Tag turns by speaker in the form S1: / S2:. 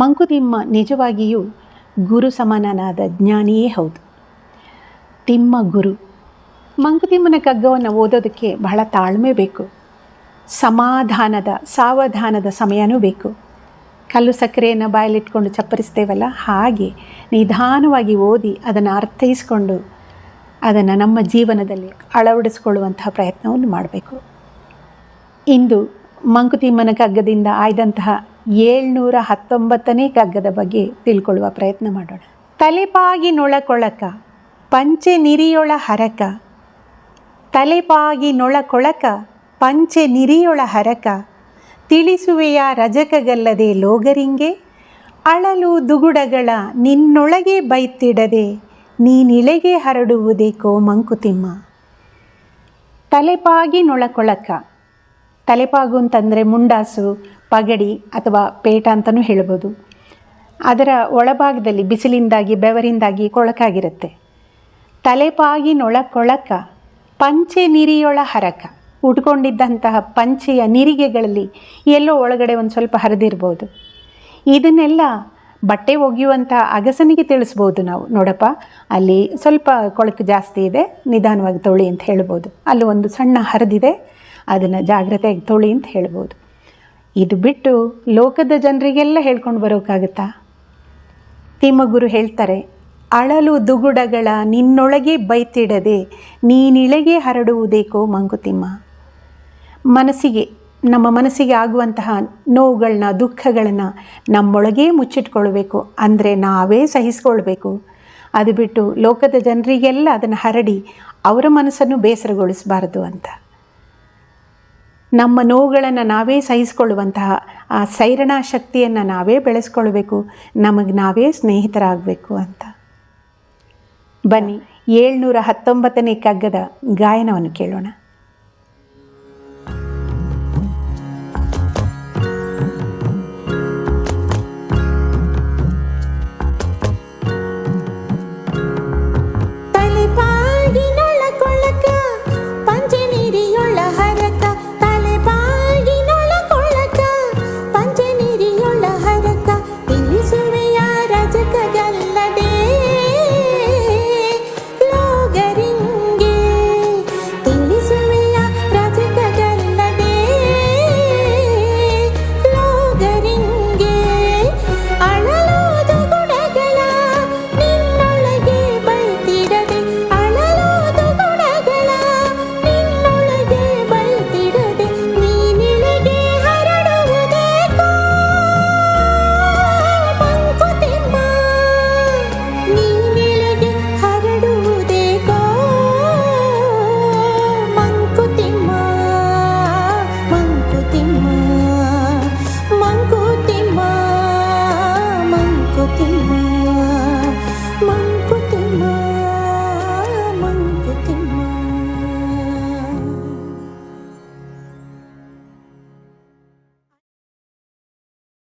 S1: ಮಂಕುತಿಮ್ಮ ನಿಜವಾಗಿಯೂ ಗುರು ಸಮಾನನಾದ ಜ್ಞಾನಿಯೇ ಹೌದು. ತಿಮ್ಮ ಗುರು. ಮಂಕುತಿಮ್ಮನ ಕಗ್ಗವನ್ನು ಓದೋದಕ್ಕೆ ಬಹಳ ತಾಳ್ಮೆ ಬೇಕು. ಸಮಾಧಾನದ, ಸಾವಧಾನದ ಸಮಯನೂ ಬೇಕು. ಕಲ್ಲು ಸಕ್ಕರೆಯನ್ನು ಬಾಯಲ್ಲಿಟ್ಕೊಂಡು ಚಪ್ಪರಿಸ್ತೇವಲ್ಲ? ಹಾಗೆ ನಿಧಾನವಾಗಿ ಓದಿ ಅದನ್ನು ಅರ್ಥೈಸ್ಕೊಂಡು ಅದನ್ನು ನಮ್ಮ ಜೀವನದಲ್ಲಿ ಅಳವಡಿಸಿಕೊಳ್ಳುವಂತಹ ಪ್ರಯತ್ನವನ್ನು ಮಾಡಬೇಕು. ಇಂದು ಮಂಕುತಿಮ್ಮನ ಕಗ್ಗದಿಂದ ಆಯ್ದಂತಹ ಏಳ್ನೂರ ಹತ್ತೊಂಬತ್ತನೇ ಕಗ್ಗದ ಬಗ್ಗೆ ತಿಳ್ಕೊಳ್ಳುವ ಪ್ರಯತ್ನ ಮಾಡೋಣ. ತಲೆಪಾಗಿ ನೊಳಕೊಳಕ, ಪಂಚೆ ನಿರಿಯೊಳ ಹರಕ, ತಲೆಪಾಗಿ ನೊಳಕೊಳಕ, ಪಂಚೆ ನಿರಿಯೊಳ ಹರಕ, ತಿಳಿಸುವೆಯ ರಜಕಗಲ್ಲದೆ ಲೋಗರಿಂಗೆ, ಅಳಲು ದುಗುಡಗಳ ನಿನ್ನೊಳಗೆ ಬೈತಿಡದೆ ನೀನಿಳೆಗೆ ಹರಡುವುದೇಕೋ ಮಂಕುತಿಮ್ಮ ತಲೆಪಾಗಿ ನೊಳಕೊಳಕ ತಲೆಪಾಗು ಅಂತಂದರೆ ಮುಂಡಾಸು, ಪಗಡಿ ಅಥವಾ ಪೇಟ ಅಂತಲೂ ಹೇಳ್ಬೋದು. ಅದರ ಒಳಭಾಗದಲ್ಲಿ ಬಿಸಿಲಿಂದಾಗಿ, ಬೆವರಿಂದಾಗಿ ಕೊಳಕಾಗಿರುತ್ತೆ. ತಲೆಪಾಗಿನೊಳ ಕೊಳಕ, ಪಂಚೆ ನಿರಿಯೊಳ ಹರಕ. ಉಟ್ಕೊಂಡಿದ್ದಂತಹ ಪಂಚೆಯ ನಿರಿಗೆಗಳಲ್ಲಿ ಎಲ್ಲೋ ಒಳಗಡೆ ಒಂದು ಸ್ವಲ್ಪ ಹರಿದಿರ್ಬೋದು. ಇದನ್ನೆಲ್ಲ ಬಟ್ಟೆ ಒಗೆಯುವಂಥ ಅಗಸನಿಗೆ ತಿಳಿಸ್ಬೋದು ನಾವು. ನೋಡಪ್ಪ, ಅಲ್ಲಿ ಸ್ವಲ್ಪ ಕೊಳಕು ಜಾಸ್ತಿ ಇದೆ, ನಿಧಾನವಾಗಿ ತೊಳಿ ಅಂತ ಹೇಳ್ಬೋದು. ಅಲ್ಲಿ ಒಂದು ಸಣ್ಣ ಹರಿದಿದೆ ಅದನ್ನು ಜಾಗ್ರತೆಯಾಗಿ ತೊಳಿ ಅಂತ ಹೇಳ್ಬೋದು. ಇದು ಬಿಟ್ಟು ಲೋಕದ ಜನರಿಗೆಲ್ಲ ಹೇಳ್ಕೊಂಡು ಬರೋಕ್ಕಾಗುತ್ತಾ ತಿಮ್ಮಗುರು ಹೇಳ್ತಾರೆ, ಅಳಲು ದುಗುಡಗಳ ನಿನ್ನೊಳಗೆ ಬೈತಿಡದೆ, ನೀನಿಳೆಗೆ ಹರಡುವುದೇಕೋ ಮಂಕುತಿಮ್ಮ ಮನಸ್ಸಿಗೆ, ನಮ್ಮ ಮನಸ್ಸಿಗೆ ಆಗುವಂತಹ ನೋವುಗಳನ್ನ ದುಃಖಗಳನ್ನು ನಮ್ಮೊಳಗೇ ಮುಚ್ಚಿಟ್ಕೊಳ್ಬೇಕು. ಅಂದರೆ ನಾವೇ ಸಹಿಸ್ಕೊಳ್ಬೇಕು. ಅದು ಬಿಟ್ಟು ಲೋಕದ ಜನರಿಗೆಲ್ಲ ಅದನ್ನು ಹರಡಿ ಅವರ ಮನಸ್ಸನ್ನು ಬೇಸರಗೊಳಿಸಬಾರದು ಅಂತ. ನಮ್ಮ ನೋವುಗಳನ್ನು ನಾವೇ ಸಹಿಸಿಕೊಳ್ಳುವಂತಹ ಆ ಸೈರಣಾ ಶಕ್ತಿಯನ್ನು ನಾವೇ ಬೆಳೆಸ್ಕೊಳ್ಬೇಕು. ನಮಗೆ ನಾವೇ ಸ್ನೇಹಿತರಾಗಬೇಕು ಅಂತ. ಬನ್ನಿ, ಏಳ್ನೂರ ಹತ್ತೊಂಬತ್ತನೇ ಕಗ್ಗದ ಗಾಯನವನ್ನು ಕೇಳೋಣ.